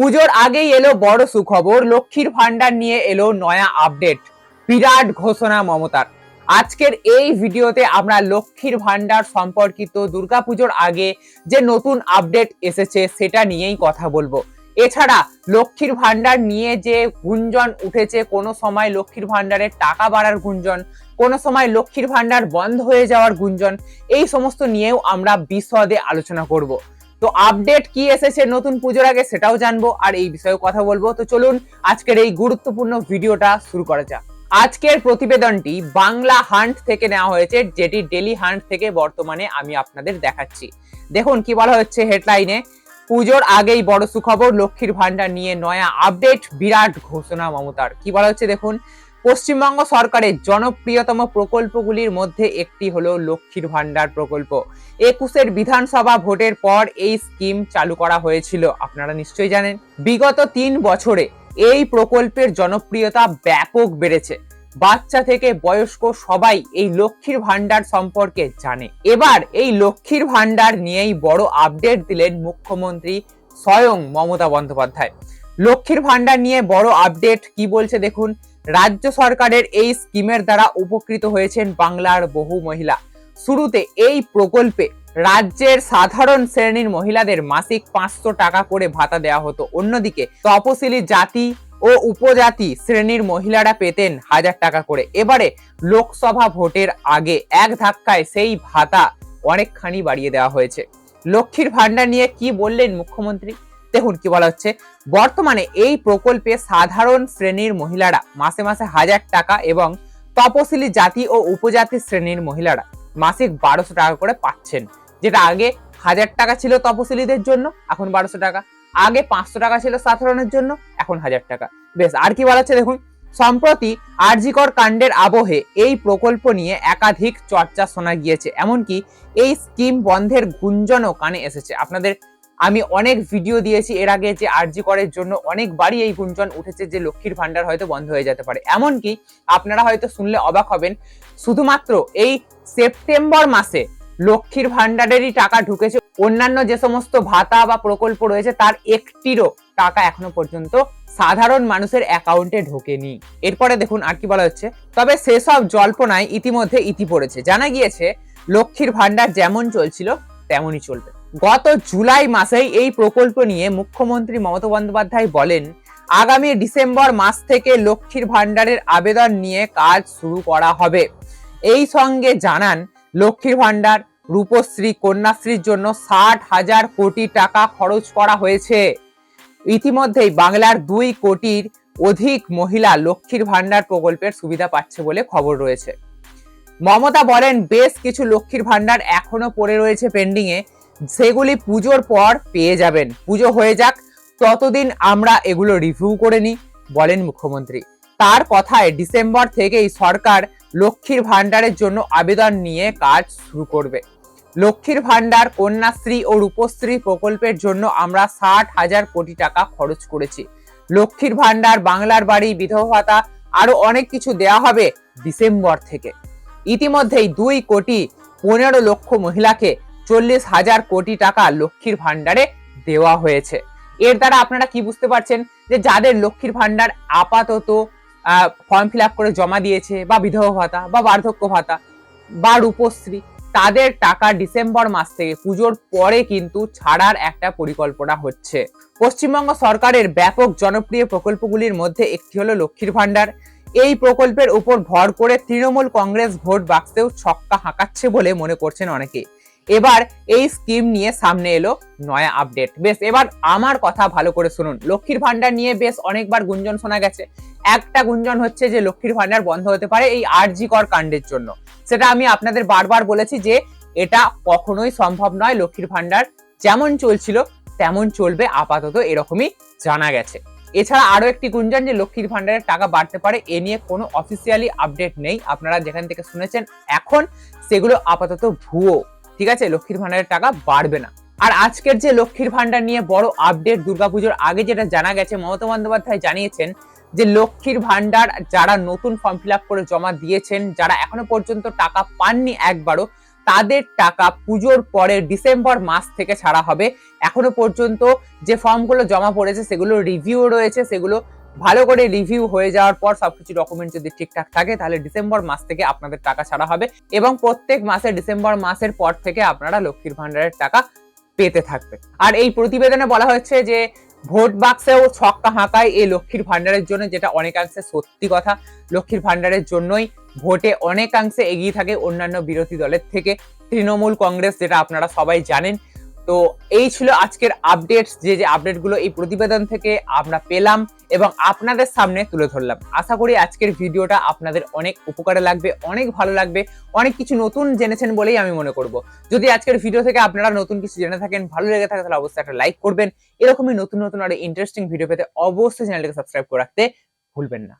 পুজোর আগেই এলো বড় সুখবর, লক্ষ্মীর ভান্ডার নিয়ে এলো নয়া আপডেট, বিরাট ঘোষণা মমতার। আজকের এই ভিডিওতে আমরা লক্ষ্মীর ভান্ডার সম্পর্কিত দুর্গাপুজোর আগে যে নতুন আপডেট এসেছে সেটা নিয়েই কথা বলব। এছাড়া লক্ষ্মীর ভান্ডার নিয়ে যে গুঞ্জন উঠেছে, কোনো সময় লক্ষ্মীর ভান্ডারের টাকা বাড়ার গুঞ্জন, কোনো সময় লক্ষ্মীর ভান্ডার বন্ধ হয়ে যাওয়ার গুঞ্জন, এই সমস্ত নিয়েও আমরা বিশদে আলোচনা করব। তো আপডেট কি এসেছে, নতুন পুজোর আগে সেটাও জানব, আর এই বিষয়ে কথা বলব। তো চলুন, আজকের এই গুরুত্বপূর্ণ ভিডিওটা শুরু করা যাক। আজকের প্রতিবেদনটি বাংলা হান্ট থেকে নেওয়া হয়েছে, যেটি ডেলি হান্ট থেকে বর্তমানে আমি আপনাদের দেখাচ্ছি। দেখুন কি বলা হচ্ছে হেডলাইনে পুজোর আগেই বড় সুখবর, লক্ষ্মীর ভান্ডার নিয়ে নয়া আপডেট বিরাট ঘোষণা মমতার। কি বলা হচ্ছে দেখুন? পশ্চিমবঙ্গ সরকারের জনপ্রিয়তম প্রকল্পগুলির মধ্যে একটি হলো লক্ষ্মীর ভান্ডার প্রকল্প। একুশের বিধানসভা ভোটের পর এই স্কিম চালু করা হয়েছিল, আপনারা নিশ্চয়ই জানেন। বিগত তিন বছরে এই প্রকল্পের জনপ্রিয়তা ব্যাপক বেড়েছে। বাচ্চা থেকে বয়স্ক সবাই এই লক্ষ্মীর ভাণ্ডার সম্পর্কে জানে। এবার এই লক্ষ্মীর ভাণ্ডার নিয়েই বড় আপডেট দিলেন মুখ্যমন্ত্রী স্বয়ং মমতা বন্দ্যোপাধ্যায়। লক্ষ্মীর ভান্ডার নিয়ে বড় আপডেট কি বলছে দেখুন। রাজ্য সরকারের এই স্কিমের দ্বারা উপকৃত হয়েছেন বাংলার বহু মহিলা। শুরুতে এই প্রকল্পে রাজ্যের সাধারণ শ্রেণির মহিলাদের মাসিক পাঁচশো টাকা করে ভাতা দেওয়া হতো। অন্যদিকে তপশিলি জাতি ও উপজাতি শ্রেণির মহিলারা পেতেন হাজার টাকা করে। এবারে লোকসভা ভোটের আগে এক ধাক্কায় সেই ভাতা অনেকখানি বাড়িয়ে দেওয়া হয়েছে। লক্ষ্মীর ভান্ডার নিয়ে কি বললেন মুখ্যমন্ত্রী? দেখুন কি বলা হচ্ছে। বর্তমানে এই প্রকল্পে সাধারণ শ্রেণির মহিলারা মাসে মাসে হাজার টাকা এবং তপশিলি জাতি ও উপজাতি শ্রেণির মহিলারা মাসিক বারোশো টাকা করে পাচ্ছেন, যেটা আগে হাজার টাকা ছিল তপশিলীদের জন্য, এখন বারোশো টাকা। আগে পাঁচশো টাকা ছিল সাধারণের জন্য, এখন হাজার টাকা। বেশ, আর কি বলা দেখুন? সম্প্রতি আরজিকর কাণ্ডের আবহে এই প্রকল্প নিয়ে একাধিক চর্চা শোনা গিয়েছে, এমনকি এই স্কিম বন্ধের গুঞ্জনও কানে এসেছে। আপনাদের আমি অনেক ভিডিও দিয়েছি, এর আগে যে আরজি করের জন্য অনেকবারই এই গুঞ্জন উঠেছে যে লক্ষ্মীর ভান্ডার হয়তো বন্ধ হয়ে যেতে পারে। এমনকি আপনারা হয়তো শুনলে অবাক হবেন, শুধুমাত্র এই সেপ্টেম্বর মাসে লক্ষ্মীর ভান্ডারেরই টাকা ঢুকেছে। অন্যান্য যে সমস্ত ভাতা বা প্রকল্প রয়েছে, তার একটিরও টাকা এখনও পর্যন্ত সাধারণ মানুষের অ্যাকাউন্টে ঢোকেনি। এরপরে দেখুন আর কি বলা হচ্ছে। তবে সেসব জল্পনায় ইতিমধ্যে ইতি পড়েছে। জানা গিয়েছে, লক্ষ্মীর ভান্ডার যেমন চলছিল, তেমনই চলবে। গত জুলাই মাসেই এই প্রকল্প নিয়ে মুখ্যমন্ত্রী মমতা বন্দ্যোপাধ্যায় বলেন, আগামী ডিসেম্বর মাস থেকে লক্ষ্মীর ভান্ডারের আবেদন নিয়ে কাজ শুরু করা হবে। এই সঙ্গে জানান, লক্ষ্মীর ভান্ডার রূপশ্রী, কন্যাশ্রীর জন্য ষাট হাজার কোটি টাকা খরচ করা হয়েছে। ইতিমধ্যেই বাংলার দুই কোটির অধিক মহিলা লক্ষ্মীর ভান্ডার প্রকল্পের সুবিধা পাচ্ছে বলে খবর রয়েছে। মমতা বলেন, বেশ কিছু লক্ষ্মীর ভান্ডার এখনও পড়ে রয়েছে পেন্ডিং এ সেগুলি পুজোর পর পেয়ে যাবেন। পুজো হয়ে যাক, ততদিন আমরা এগুলো রিভিউ করে নিই, বলেন মুখ্যমন্ত্রী। তার কথায় ডিসেম্বর থেকেই সরকার লক্ষ্মীর ভান্ডারের জন্য আবেদন নিয়ে কাজ শুরু করবে। লক্ষ্মীর ভান্ডার কন্যাশ্রী ও রূপশ্রী প্রকল্পের জন্য আমরা ষাট হাজার কোটি টাকা খরচ করেছি। লক্ষ্মীর ভান্ডার বাংলার বাড়ি, বিধবা ভাতা, আরও অনেক কিছু দেয়া হবে ডিসেম্বর থেকে। ইতিমধ্যেই দুই কোটি পনেরো লক্ষ মহিলাকে চল্লিশ হাজার কোটি টাকা লক্ষ্মীর ভান্ডারে দেওয়া হয়েছে। এর দ্বারা আপনারা কি বুঝতে পারছেন যে যাদের লক্ষ্মীর ভান্ডার আপাতত ফর্ম ফিল করে জমা দিয়েছে, বা বিধবা ভাতা, বা বার্ধক্য ভাতা, বা রূপশ্রী, তাদের টাকা ডিসেম্বর মাস থেকে পুজোর পরে কিন্তু ছাড়ার একটা পরিকল্পনা হচ্ছে। পশ্চিমবঙ্গ সরকারের ব্যাপক জনপ্রিয় প্রকল্পগুলির মধ্যে একটি হলো লক্ষ্মীর ভান্ডার এই প্রকল্পের উপর ভর করে তৃণমূল কংগ্রেস ভোট বাক্সেও ছক্কা হাঁকাচ্ছে বলে মনে করছেন অনেকে। এবার এই স্কিম নিয়ে সামনে এলো নয়া আপডেট বেশ, এবার আমার কথা ভালো করে শুনুন। লক্ষ্মীর ভান্ডার নিয়ে বেশ অনেকবার গুঞ্জন শোনা গেছে। একটা গুঞ্জন হচ্ছে যে লক্ষ্মীর ভান্ডার বন্ধ হতে পারে এই আরজি কর কাণ্ডের জন্য। সেটা আমি আপনাদের বারবার বলেছি যে এটা কখনোই সম্ভব নয় লক্ষ্মীর ভান্ডার যেমন চলছিল তেমন চলবে, আপাতত এরকমই জানা গেছে। এছাড়া আরও একটি গুঞ্জন যে লক্ষ্মীর ভান্ডারের টাকা বাড়তে পারে, এ নিয়ে কোনো অফিসিয়ালি আপডেট নেই। আপনারা যেখান থেকে শুনেছেন, এখন সেগুলো আপাতত ভুয়ো। ঠিক আছে? লক্ষ্মীর ভান্ডারের টাকা বাড়বে না। আর আজকের যে লক্ষ্মীর ভান্ডার নিয়ে বড় আপডেট দুর্গাপুজোর আগে যেটা জানা গেছে, মমতা বন্দ্যোপাধ্যায় জানিয়েছেন যে লক্ষ্মীর ভান্ডার যারা নতুন ফর্ম ফিল করে জমা দিয়েছেন, যারা এখনও পর্যন্ত টাকা পাননি একবারও, তাদের টাকা পুজোর পরে ডিসেম্বর মাস থেকে ছাড়া হবে। এখনও পর্যন্ত যে ফর্মগুলো জমা পড়েছে, সেগুলো রিভিউ রয়েছে, সেগুলো ভালো করে রিভিউ হয়ে যাওয়ার পর সবকিছু ডকুমেন্ট যদি ঠিকঠাক থাকে, তাহলে ডিসেম্বর মাস থেকে আপনাদের টাকা ছাড়া হবে এবং প্রত্যেক মাসে ডিসেম্বর মাসের পর থেকে আপনারা লক্ষ্মীর ভান্ডারের টাকা পেতে থাকবে আর এই প্রতিবেদনে বলা হয়েছে যে, ভোট বাক্সেও ছক্কা হাঁকায় এই লক্ষ্মীর ভান্ডারের জন্য, যেটা অনেকাংশে সত্যি কথা। লক্ষ্মীর ভান্ডারের জন্যই ভোটে অনেকাংশে এগিয়ে থাকে অন্যান্য বিরোধী দলের থেকে। তৃণমূল কংগ্রেস, যেটা আপনারা সবাই জানেন তো এই ছিল আজকের আপডেটস যে যে আপডেটগুলো এই প্রতিবেদন থেকে আমরা পেলাম এবং আপনাদের সামনে তুলে ধরলাম। আশা করি আজকের ভিডিওটা আপনাদের অনেক উপকারে লাগবে, অনেক ভালো লাগবে, অনেক কিছু নতুন জেনেছেন বলেই আমি মনে করব। যদি আজকের ভিডিও থেকে আপনারা নতুন কিছু জেনে থাকেন, ভালো লেগে থাকে, তাহলে অবশ্যই একটা লাইক করবেন। এরকমই নতুন নতুন আরও ইন্টারেস্টিং ভিডিও পেতে অবশ্যই চ্যানেলটাকে সাবস্ক্রাইব করে রাখতে ভুলবেন না।